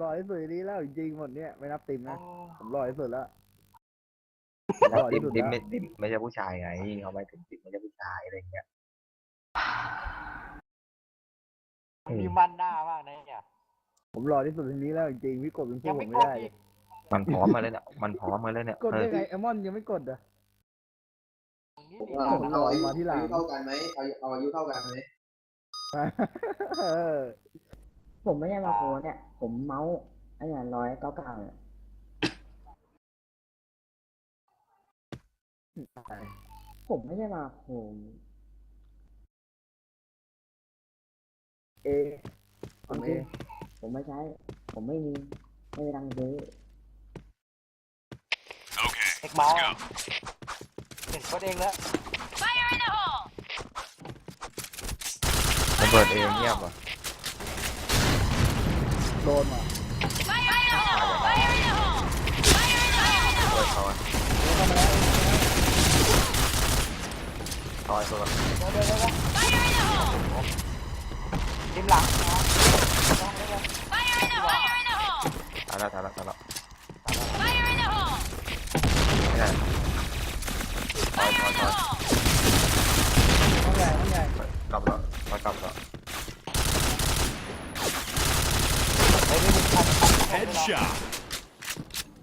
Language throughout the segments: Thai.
หล่อที่สุดในนี้แล้วจริงๆหมดเนี่ยไม่นับติมโอ้นะผมหล่อที่สุดแล้วแล้วหล่อดิที่มสุดดิมแล้วไม่ดิมไม่ใช่ผู้ชายไงเขาไม่ถึงดิมไม่ใช่ผู้ชายอะไรเงี้ยมันมีมันหน้ามากนะเนี่ยผมหล่อที่สุดในนี้แล้วจริงๆพี่กดเป็นยัสู้งผไม่มกไม่ดได้อีกมันพร้อมมาเลยเนี่ยมันพร้อมมาเลยเนี่ยกดเอได้อไงไอมอนยังไม่กดอะอย่างนี้ผมดิว่าผมเอาอายุมาที่หลังอายุเท่ากันไหมเอาเอาอายุเท่ากันไหมเออ ผมไม่ได้มาโพสเนี่ย ผมเมาส์ไอ้เนี่ยร้อยเก้าเก้าเนี่ยผมไม่ได้มาโพสเอผผมมเอจริงผมไม่ใช้ ผมไม่มีไม่มีตังค์ซื้อเอกเมาส์อะเห็นกดเองแล้วระเบิดเองเงียบว่ะ โดนมาเปิดเขาอะซอยตัวละเดี๋ยวเดี๋ยวเดี๋ยวเดี๋ยวริมหลังนะลองเลยเลยตายแล้วตายแล้วตายแล้วไม่ได้ซอยซอยซอยห้องใหญ่ห้องใหญ่กลับแล้วซอยกลับแล้ว เฮ้ยไม่มีใครทำให้เรา Headshot.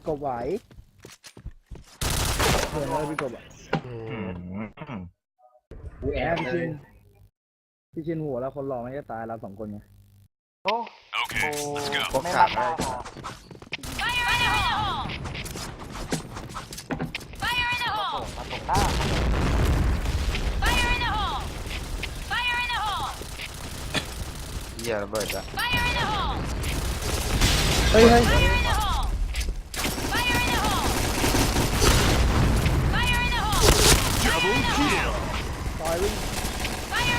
กบไหวเหมือนเลยพี่กบอะอืมกูแอแอบบพี่เลชิยนพี่ชินหัวแล้วคนหล่อไม่จะตายเราสองคนไงโอ้ Okay, โห let's go. พบไม่ขารัดบได้ได้พอมาตกหน้าเหี้ยระเบิดละ เฮ้ยเฮ้ย Double kill. ซอยวิ่งเฮ้ยเ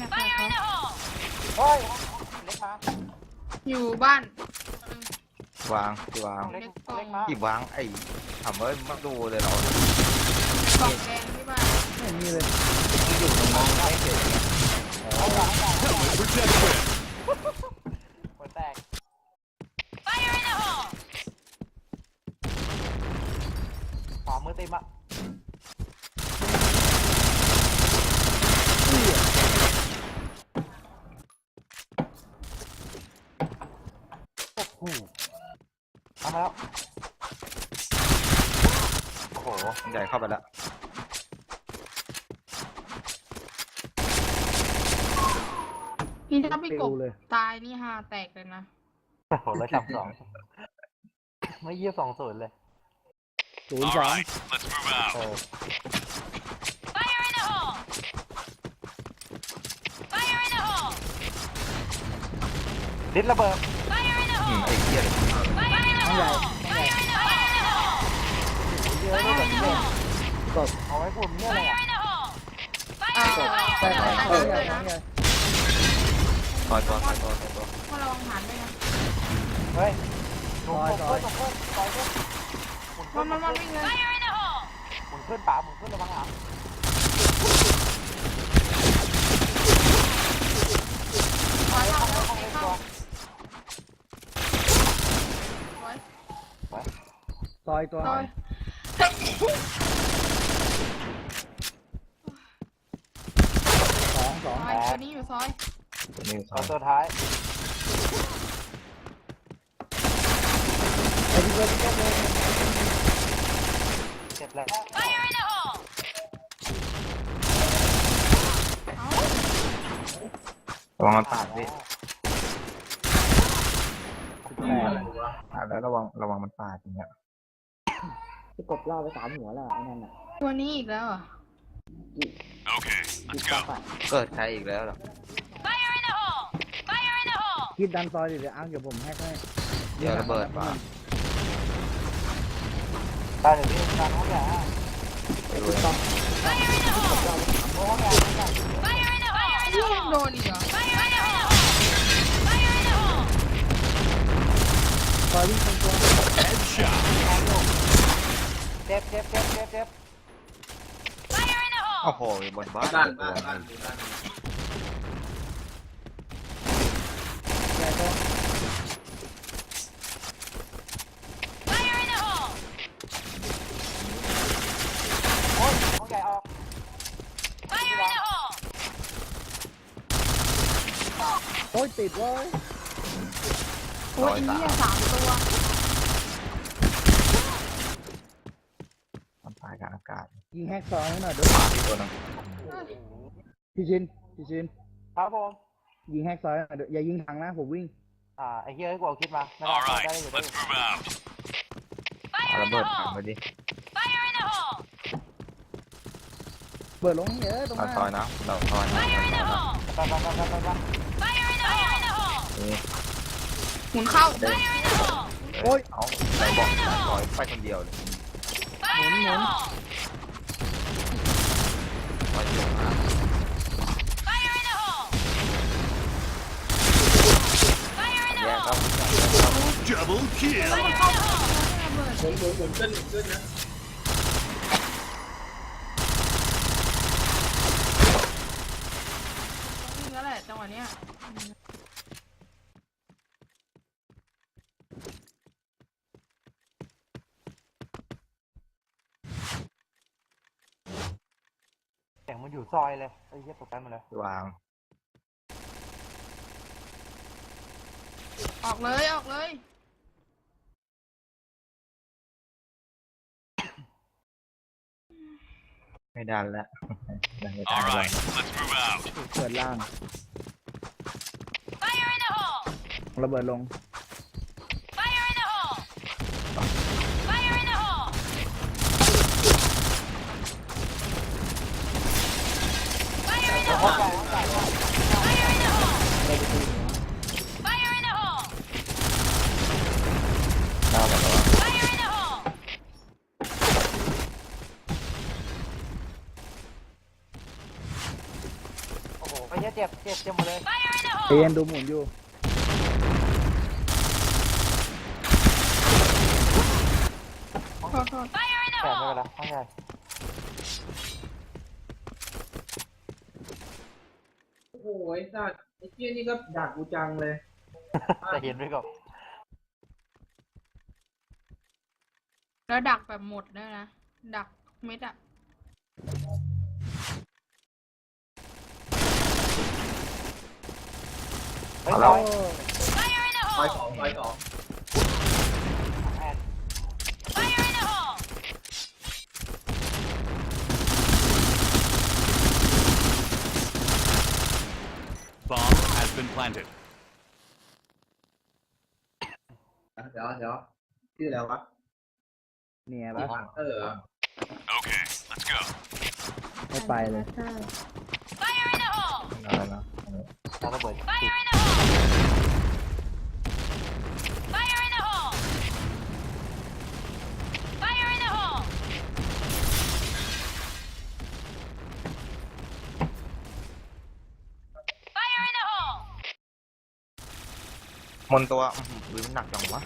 ล็กมาอยู่บ้านวางที่วางเล็กเล็กมาที่วางไอ้ทำเอ้ยมาดูเลยเรากล่องแดงที่บ้านไม่มีเลยอยู่ตรงนั้นไม่เห็นเอาหลังหลัง Helmet protection. หัวแตกขวามือเต็มอะโอ้โหทำมาแล้ว โอ้โหใหญ่เข้าไปแล้ว นี่ถ้าพี่กบเลยตายนี่ฮาแตกเลยนะ โอ้โหแล้วจับสอง ไม่เยี่ยสองศูนย์เลย ศูนย์ All สอง right, let's move out. เออดิดระเบิด อืมไอ้เหี้ยเลยห้งใหญ่ห้องใหญ่เยอะด้วยแบบนี้กดเอาไว้กลุ่มเนี่ยเลยอะอ่าใช่ใช่ห้องใหญ่ห้องใหญ่ซอยตัวซอยตัวซอยตัวพอระวังหันด้วยนะเฮ้ยหนุ่มตกเพื่อนตกเพื่อนต่อยเพื่อนหมุนมัขึ้นนมันมันวิ่งเลยหมุนขึ้นป่าหมุนขึ้นระวังหลัง ขวาเข้า ห้อง เข้า เล็ก เข้า ตัว ไว้ ซ อยตัวซอยสองสองซอยตัวนี้อยู่ซอยตัวนี้ซตัอวยตัวท้ายไอ้พี่กบพี่กบเลยเจ็บแล้วระวังมันปาดดิแปดปาดแล้วระวังระวังมันปาดอย่างเงี้ย พี่กบล่อไปสามหัวแล้วไอ้นั่นอะตัวนี้อีกแล้วเหรอะ Okay, กี่ let's ก๊อ go. ปอะเกิดใครอีกแล้วเหรอคิดดันซอยดิเดี๋ยวอ้างเดี๋ยวผมแฮกให้เดี๋ยวระเบิดปาดตายหนึ่งที่การห้องใหญ่ฮะไปดูเลยโอ้ห้องใหญ่ห้องใหญ่นี่ยังโดนอีกเหรอซอยวิ่งตรงตัว Headshot. เจ็บเจ็บเจ็บเจ็บเจ็บโอ้โหบนบ้านบ้านตัวบ้านนึบ้านงบ้านใหญ่ตัวโอ้ยห้องใหญ่ออกโอ้ยติดเว้ยโอ้ยอีเนี่ยสามตัว ทำตายกลางอากาศ ยิงแฮกซอยให้หน่อยเด้ออีกตัวหนึงพี่ชินพี่ชินครับผม ยิงแฮกซอยให้หน่อยเด้ออย่ายิงถังนะผมวิ่งอ่าไอ้เหี้ยให้กูเอาคิดมาไม่ได้ All ได้ right, ได้อยู่ได้อ let's ยู่ move out. เอาระเบิดถังไปดิเปิดลงเยอะตรงหเราน้าซอยนะเราซอยนะเราซอยนะไปไปไปไปไปไปนี่หมุนเข้าโอ้ย เอาเราบอกเราซอยไปคนเดียวเลยหมุนหมุนซอยเดียวมาก แยกครับแยกครับ Double kill. ผมผมผมขึ้นขึ้นนะวิ่งแล้วแหละจังหวะเนี้ย เสียงมัน อยู่ซอยเลยไอ้เหี้ยตกใจหมดเลยวาง ออกเลยออกเลย ไม่ดันแล้วดันไม่ All ได้ right, let's move out. เปิดล่างระเบิดลง ห้องใหญ่ห้องใหญ่หน้ามันแล้วอะโอ้โหไอ้เหี้ยเจ็บเจ็บเจ็บหมดเลย เอ็นดูหมุนอยู่โทษโทษแต่ไม่เป็นไรห้องใหญ่ โอ้โห ไอ้สัตว์ไอ้เจี๊ยนี่ก็ดักกูจังเลยจะเห็นไว้ก่อนแล้วดักแบบหมดด้วยนะ ดักเม็ดอะเฮ้ยเอาซแล้วอยซอยสองซอยสอง แอน Bomb has been planted. เดี๋ยวเดี๋ยวชื่ออะไรวะเนี่ยปะเออ Okay, let's go. ไม่ไปเลยอะไรนะแล้วระเบิดติด มนตัวอื้อหือปืนมันหนักจังวะ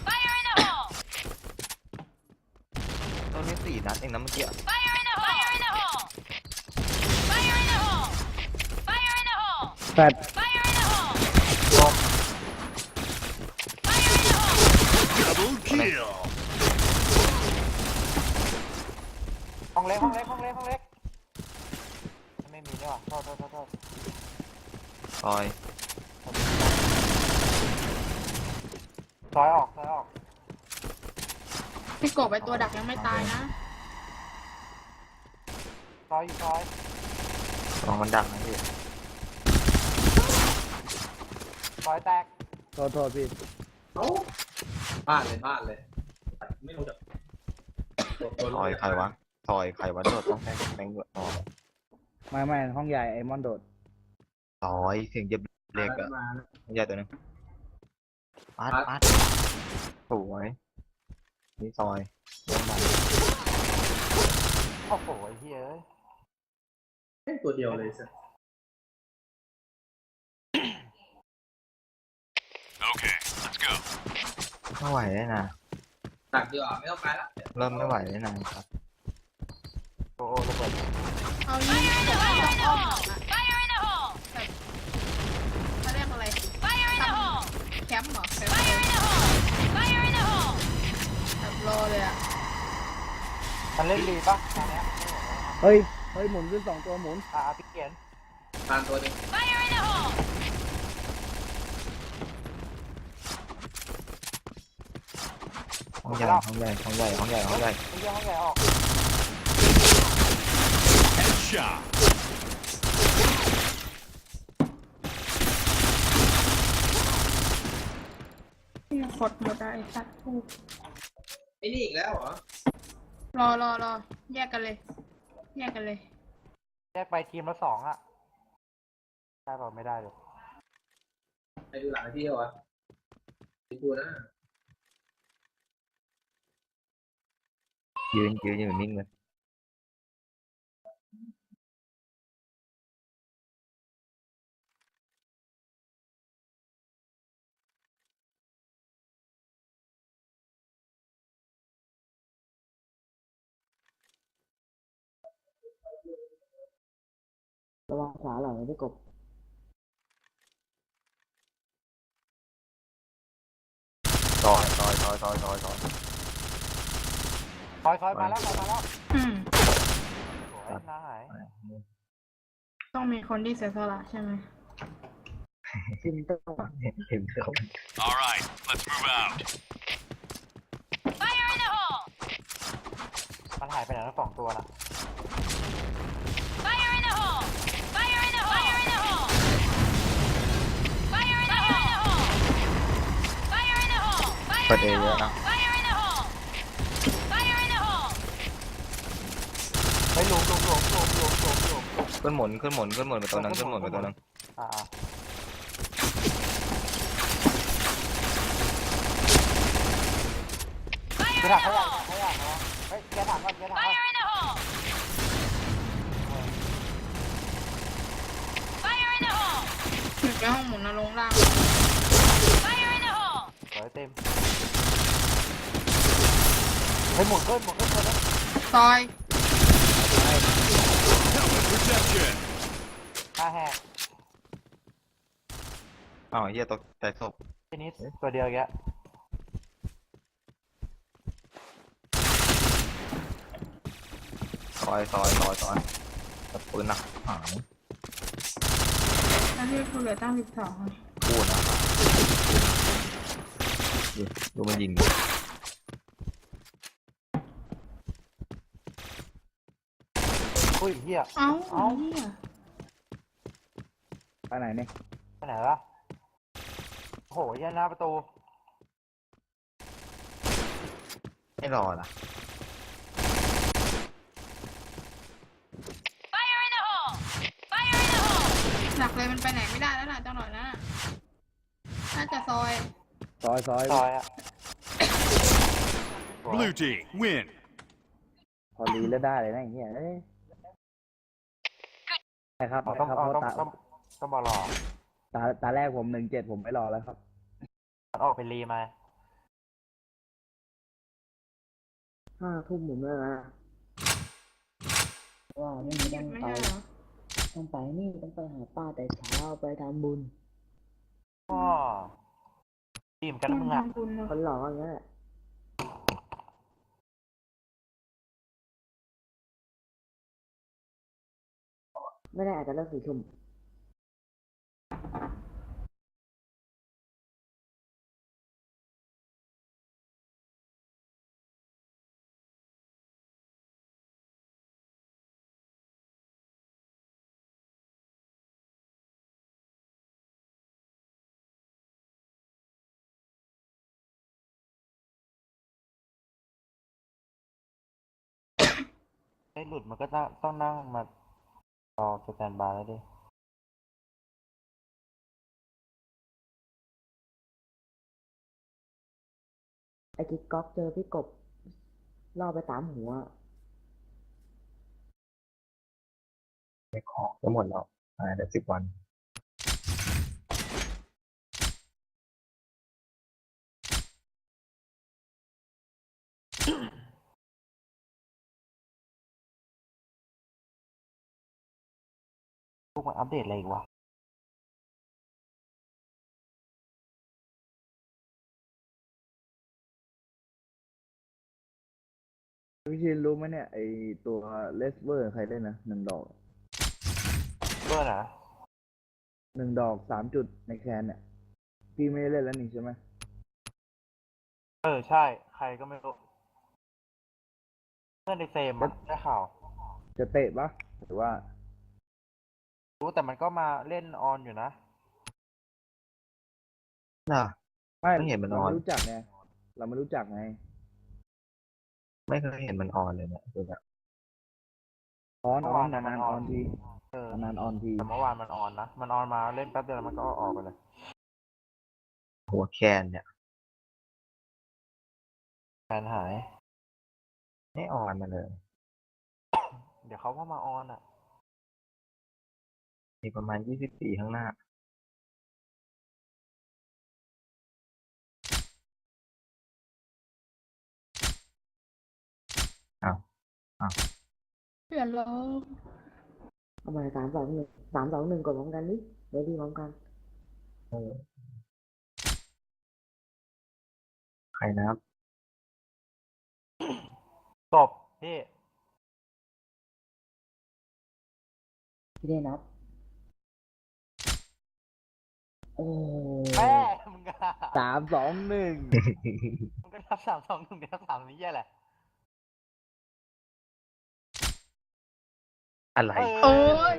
ตัวนี้สี่นัดเองนะเมื่อกี้อะแฟด Double kill. ห้องเล็กห้องเล็กห้องเล็กห้องเล็กไม่มีนี่หว่าโทษโทษโทษโทษ ซอย ซอยออกซอยออก พี่กบไอ ตัวดักยังไม่ตายนะซอยอยู่ซอยลองมันดักนะพี่ซอยแตกโทษโทษพี่เอ้าบ้านเลยบ้านเลย ไม่รู้จักตัวตัวซอยใครวะซอยใครวะโดดต้องแทงแทงเดือดอ๋อไม่ไม่ห้องใหญ่ไอมอนโดดซอยเสียงเจ็บเล็กอะมาใหญ่ตัวหนึงปัดปัดสวย นี่ซอยเล่นมันโอ้โหไอ้เหี้ยเอ้ยแค่ตัวเดียวเลยสิ Okay, let's go. ไม่ไหวแล้วนะดักดีกว่าไม่ต้องไปละเริ่มไม่ไหวแล้วนะครับโอ้โหระเบิดเอานี่ผมไม่ต้องอ้อมหรอกอะแบบเขาเรียกอะไรทำแผมป์เหรอแคมป์เลยแบบ รอเลยอะมันเล่นดีปะตอนเนี้ยเฮ้ย เฮ้ยหมุนขึ้นสองตัวหมุน อ่าพี่เกียนทานตัวหนึงห้องใหญ่ห้องใหญ่ห้องใหญ่ห้องใหญ่ห้องใหญ่พี่เกียนให้ใหญ่ออก Headshot. นี่กดหมดอะไอ้สัตว์กู ไอ้นี่อีกแล้วเหรอ รอรอรอแยกกันเลย แยกกันเลย แยกไปทีมละสองอะได้เปล่าไม่ได้เลยไอ้ดูหลังที่เหรอวะไอ้กูนะยืนยืนอยู่นิ่งเลย ระวังขวาหลังนะพี่กบซอยซอยซอยซอยซอยซอยคอยคอยมาแล้วคอยมาแล้วอืม สวยน้าหายต้องมีคนที่เสียสละใช่ไหมซิมต้อง เห็นเห็นเขา All right, let's move out. มันหายไปไหนทั้งสองตัวน่ะ ปิดเองเยอะนะไปหลุมหลุมหลุมหลุมหลุมหลุมหลุมขึ้นหมุนขึ้นหมุนขึ้นหมุนไปตัวนึงขึ้นหมุนไปตัวนึงอ่าอ่าเกียร์ถังขยะขยะเฮ้ยเกียร์ถังก่อนเกียร์ถังก่อนถึงไปห้องหมุนนะลงล่างสวยเต็ม เฮ้ยหมุนขึ้นหมุนขึ้นเลยนะซอย Helmet protection. หน้าแหกอ้าวเฮียตกใจศพทีนี้ตัวเดียวแกซอยซอยซอยซอยตะปืนนะหางแล้วที่กูเหลือตั้งสิบสอง พูดนะดูดูมันยิง อุ้ยเหี้ยเอ้าเอ้าไอ้เหี้ยไปไหนเนี่ยไปไหนวะโอ้โหยันหน้าประตูไม่รอละหนักเลยมันไปไหนไม่ได้แล้วน่ะจังหน่อยนั้นน่ะน่าจะซอยซอยซอยซอยอะสวย Blue team win. พอรีแล้วได้เลยนะอย่างเงี้ยเอ้ยใช่ ครับเอาใช่ต้องครับเอาเพราะต้องตาต้องต้องบอกหรอตาตาแรกผมหนึ่งเจ็ดผมไม่รอแล้วครับ มันออกไปรีมา ห้าทุ่มหมุนแล้วนะว่าไม่ไม่ต้องไปใช่เหรอต้องไปนี่ต้องไปหาป้าแต่เช้าไปทำบุญอ๋อทีมกันนะมึงอะทำบุญเนอะคนหล่ออย่างเงี้ยแหละ ไม่ได้อาจจะเลิกสี่ทุ่มไอ้หลุดมันก็ต้องต้องนั่งมา รอสแตนบายแล้วดิไอ้กิ๊กก๊อกเจอพี่กบล่อไปสามหัวไม่ขอก็หมดแล้วภายในสิบวันัปเดตอะไรอีกวะพี่ชินรู้ไหมเนี่ยไอตัวเลสเวอร์ใครเล่นนะหนึ่งดอกเบอร์นะหนึ่งดอกสามจุดในแคนเนี่ยพี่ไม่ได้เล่นแล้วนี่ใช่ไหมเออ ใช่ ใครก็ไม่รู้เพื่อนในเซมได้ข่าวจะเตะปะหรือว่า รู้แต่มันก็มาเล่นออนอยู่นะ น่ะ ไม่ไม่เห็นมันเราออนไม่รู้จักไงเราไม่รู้จักไงไม่เคยเห็นมันออนเลยเนี่ยดูแบบออนเมื่อออวานนนานๆมันออออนนทีเออนานๆออนที แต่เมื่อวานมันออนนะ มันออนมาเล่นแป๊บเดียวแล้วมันก็ออกไปเลย หัวแคนเนี่ยแฟนหาย ไม่ออนมาเลย เดี๋ยวเขาก็มาออนอะ มีประมาณยี่สิบปีข้างหน้าเปลี่ยนแล้วเอามาสามสองหนึ่งสามสองหนึ่งกดพร้อมกันดิเดี๋ยวดีพร้อมกันใครนะครับตบพี่ พี่ได้นับ โอ้แม่มึงอะสามสองหนึ่งมึงก็นับสามสองหนึ่งนับสามนี้แย่แหละอะไร โอ้ย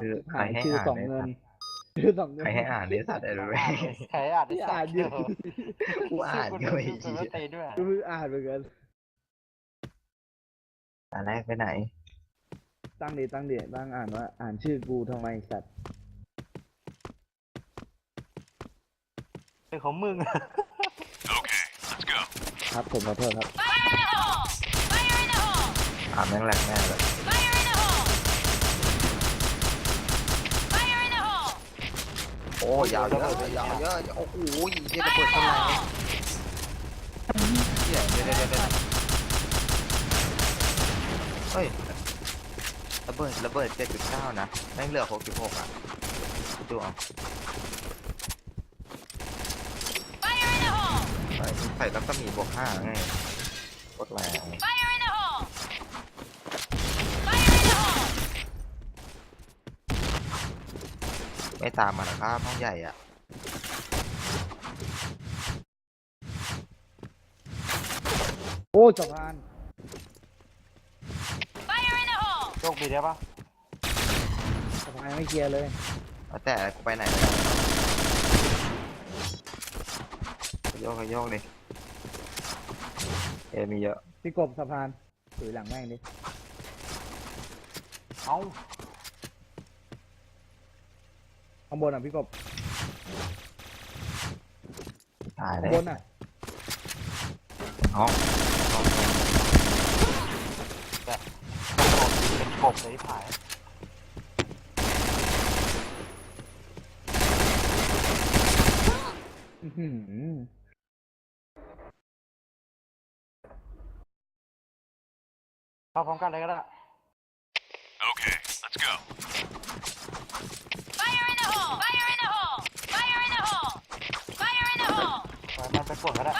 คือใครหายให้ชื่ออ่านสองเนี่ยเงินชื่อสองเงิน ใครให้อ่านเนี่ยสัตว์อะไรใครอ่านที่ได้อ่านอยู่กูอ่านก็ไม่ชื่อดีคุณตีด้วยก็เพิ่งอ่านเหมือนกันอันแรกไปไหน ตั้งดีตั้งดีตั้งอ่านว่า อ่านชื่อกูทำไมสัตว์เป็นของมึง Okay, let's go. ครับผมขอโทษครับอ่านแม่งแหลกแน่เลย โอ้ยาวเยอะยาวเยอะโอ้โหเยี่ยระเบิดข้างในเยี่ยเดี๋ยวเดี๋ยวเดี๋ยวเฮ้ยระเบิดระเบิดเจ็ดจุดเก้านะแม่งเหลือหกจุดหกอะดูเอาใส่ใส่แล้วก็มีบวกห้าไงกดแรง ไม่ตามมานะครับห้องใหญ่อะโอ้สะพานโชคดีได้ปะสะพานยังไม่เคลียร์เลย แล้วแต่กูไปไหนไม่ได้ขยโยกขยโยกดิเอมีเยอะพี่กบสะพานถือหลังแม่งดิ เอ้า ข้างบนอะพี่กบตายเลข้างยบนอะห้องห้องเป็นกบเลยที่ผายอื้อหือเข้าพร้อมกันเลยก็ได้ Okay, let's go. ปล่อยมัน ไปกดก็ได้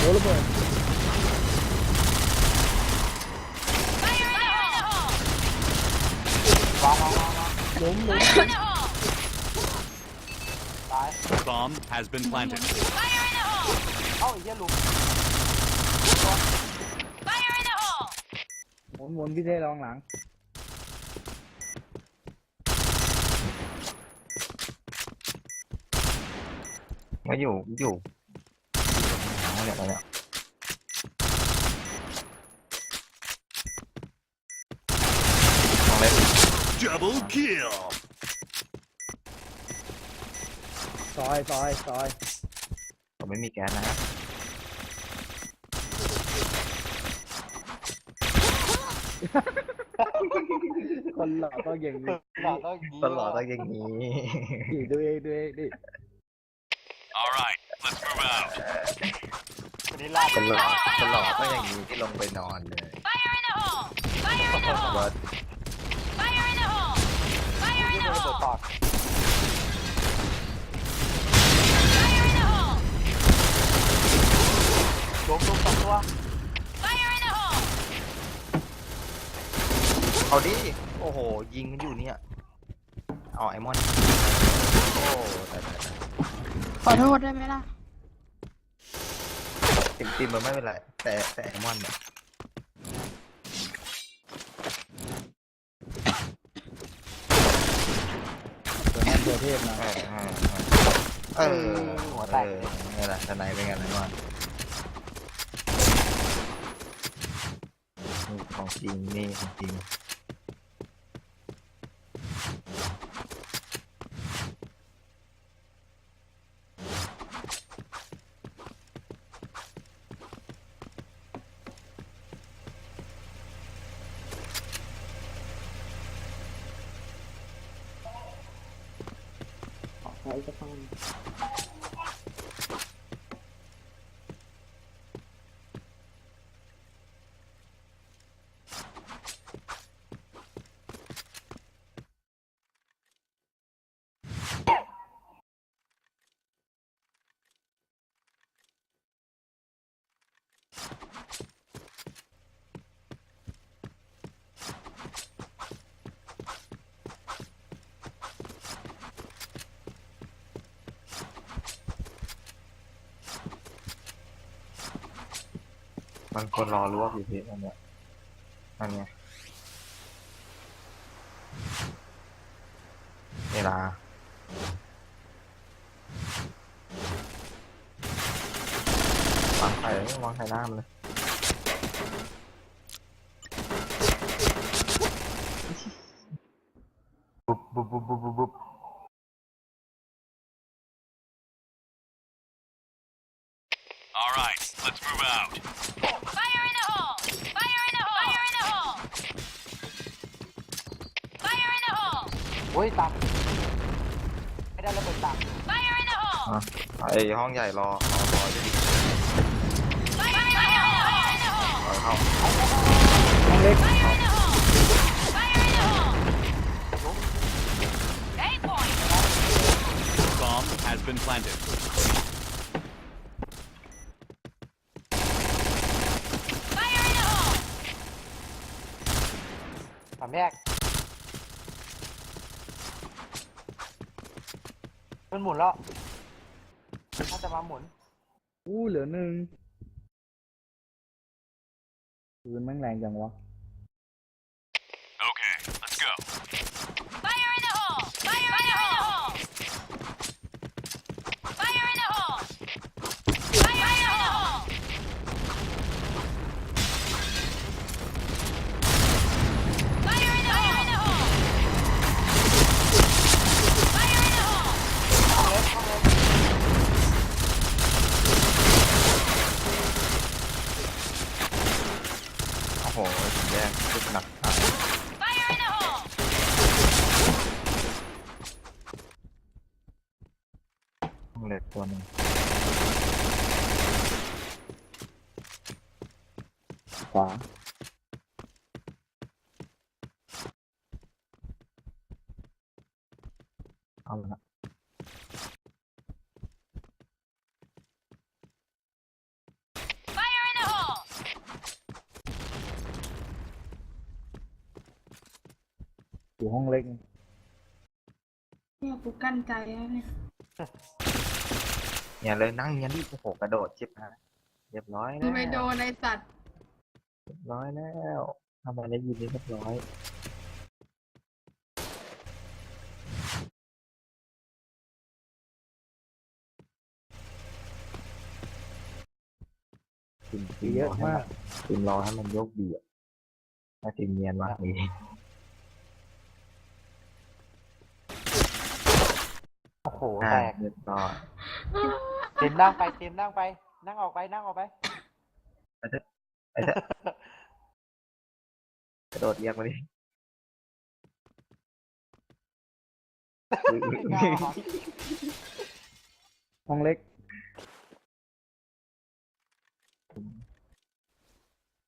โอ้ระเบิดวางวางวางวางล้มล้มตาย Bomb has been planted. เอ้าไอ้เหี้ยหลุมหมุนหมุนพี่เท่ลองหลัง มาอยู่อยู่เอาเนี่ยเอาเนี่ยลองเล่น Double kill. ซอยซอยซอยผมไม่มีแก๊สนะฮะคนหล่อต้องอย่างนี้ หลอดต้องยี้ตลอดต้องอย่างนี้ ดิดูเองดูเองดิ All right, let's move out. วันนี้ลาบคนหล่อคนหล่อก็อย่างนี้ที่ลงไปนอนเลย Fire in the hole! Fire in the เบิ hole! ร์ด Fire in the hole! Fire in the hole! Fire in the hole! ลงลงสองตัว Fire in the hole! เอาดิ โอ้โห ยิงมันอยู่เนี่ย เอาไอมอน โอ้ตายตายตายขอโทษได้ไหมล่ะ ติมติมมันไม่เป็นไร แต่แต่ไอมอนเนี่ยตัวนั้นตัวเทพนะ เออเออเออหัวแตกนี่แหละทนายเป็นไงไอมอนนี่ของจริงนี่ของจริง ขอใช้สักตั้งบาง คนรอรู้ว่าผีเพชรอันเนี้ยอันเนี้ยเวลาวางไข่วางไข่หน้ามันเลยบุ๊บบุ๊บบุ๊บบุ๊บบุ๊บบุ๊บ All right, let's move out. Fire in the hole! Fire in the hole! Fire in the hole! Fire in the hole! โอ้ยตักไม่ได้ระเบิดตัก Fire in the hole! อะไอห้องใหญ่รอรอรอจะดี Fire in the hole! Fire in the hole! รอเข้า Fire in the hole! Fire in the hole! Eight point! Bomb has been planted. Fire in the hole! สามแยก มันหมุนแล้วถ้าจะมาหมุนอู้เหลือหนึ่งปืนแม่งแรงจังวะ Okay, let's go. Fire in the hole! Fire in the hole! Fire in the hole! Fire in the hole! Fire in the hole! Fire in the hole! โอ้โหถึงแยกชุดหนักตาย Fire in the hole! ห้องเหล็กตัวหนึง ขวาเอาละ Fire in the hole! อยู่ห้องเล็กเนี่ยกูกั้นใจแล้วเนี่ยอย่าเลยนั่งเงี้ยดิโอ้โหกระโดดชิบหายเรียบร้อยกูแล้วไปโดนไอสัตว์เรียบร้อยแล้วทำอะไรยินดีเรียบร้อยทีมทีมเยรอะอให้มามันกทีมรอให้มันโยกดีอะถ้าทีมเนียนมากนี้โอ้โหอ่าแตกเรียบร้อยเต็มนั่งไปเต็มนั่งไป นั่งออกไปนั่งออกไปไป เถอะกระโดดเรียกมาดิห้องเล็ก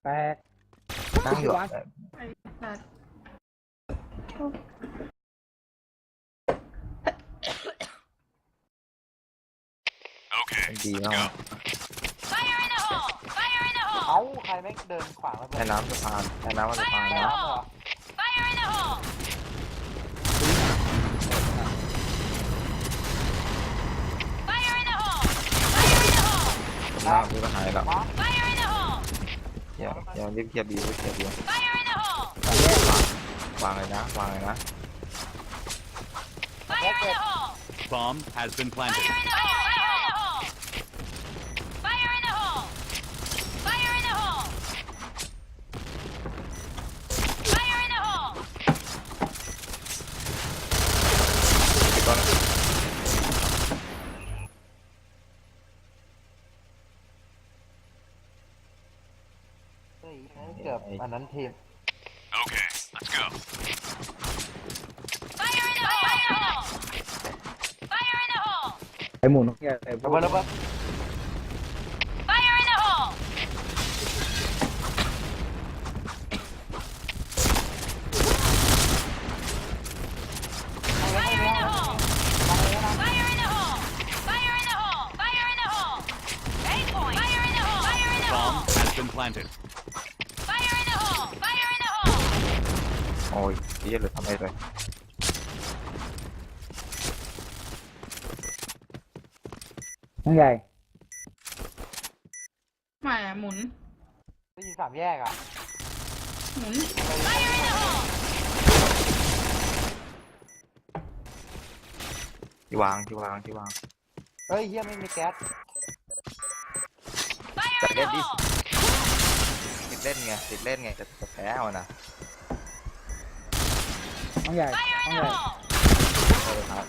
แตกนั่งอยู่วะไอ้สัตว์ Okay, ดี let's มาก go. เอ้าใครแม่งเดินขวางแล้วแม่น้ำสะพานแม่น้ำมันสะพานแม่นะน้ำเหรอหน้าคือก็หายแล้วมาอย่าอย่ารีบเคลียร์บีรีบเคลียร์บีสามแยกวางเลยนะ วางเลยนะแยกเกิด Bomb has been planted. Cái con này. เฮ้ยเกือบอั นนั้นทีม Okay, let's go. ไอหมุนต้องแยกไอพวระกเบิดระเบิดให้ไว้ให้ไว้ให้ไว้วางเลยนะ Bomb has been planted. โอ้ยเหี้ยเลยทำไมเลยน้องใหญ่ไม่อะหมุน ได้ยินสามแยกอะหมุน ที่วางที่วางที่วางเฮ้ยเฮียไม่มีแก๊สจะเล่นดิติดเล่นไงติดเล่นไงจะจะแพ้เอานะ น้องใหญ่น้องใหญ่โอ้ยครับ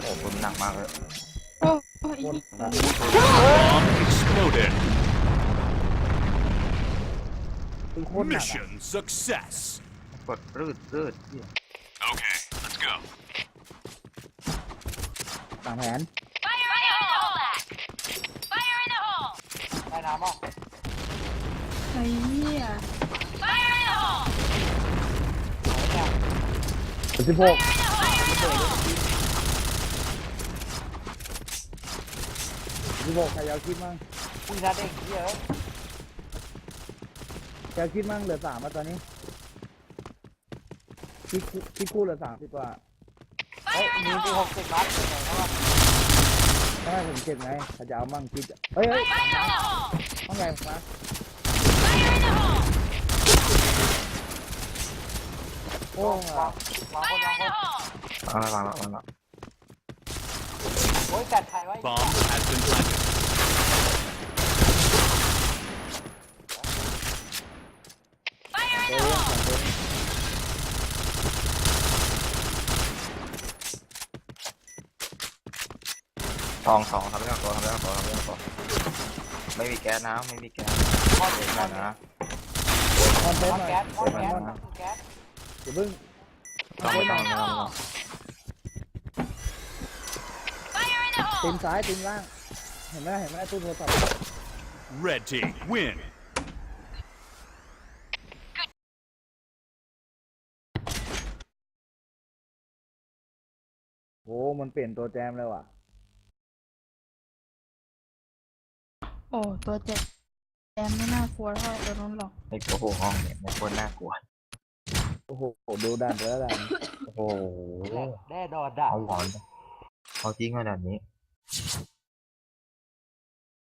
โอ้คุณหนักมากเลย โอ้โอ้ยโคตรหนัก Bomb exploded. คือโคตรหนักอะ Mission success. กดรืดรืดเหี้ย Okay, let's go. ต่างแผนได้น้ำอะไอ้เหี้ยเอาไว้เนี่ย สิบหกสิบหกใครยาวคิดมั่งคุยนะเด็กเฮียเอ้ยใครยาวคิดมั่งเหลือสามแล้วตอนนี้คิดคู่คิดคู่เหลือสามดีกว่าเฮ้ยมีที่หกสิบนัดเป็นไงนะวะถ้าให้ผมเจ็บไงใครจะเอามั่งคิดอะเฮ้ยเฮ้ยน้องใหญ่มาโอ้ วางวางคนวางคนวางแล้ววางแล้ววางแล้วโอ้ยจัดใครไว้ Bomb has been planted. เดี๋ยวเรื่องของตัวนี้สองสองทำเรื่องตัวทำเรื่องตัวทำเรื่องตัวไม่มีแก๊สนะไม่มีแก๊สมอนเดี๋ยวมอนะนนะ คอนเทนมอต์นหน่อยแก๊สมอนแก๊สคอนมันคือแก๊สเดี๋ยวเพิ่ง ต้องไม่ต้องไม่ต้องตีมซ้ายตีมล่าง เห็นไหมเห็นไหมตู้โทรศัพท์ Red team win. โอ้มันเปลี่ยนตัวแจมเลยว่ะ โอ้ ตัวเจ็บแอมไม่น่ากลัวเท่าตัวนู้นหรอกในกลัวหัวห้องเนี่ยไม่ควรน่ากลัว โอ้โหดูดันแล้วดันโอ้โหแน่ดอดด่าเอาหลอนเอาจริงขนาดนี้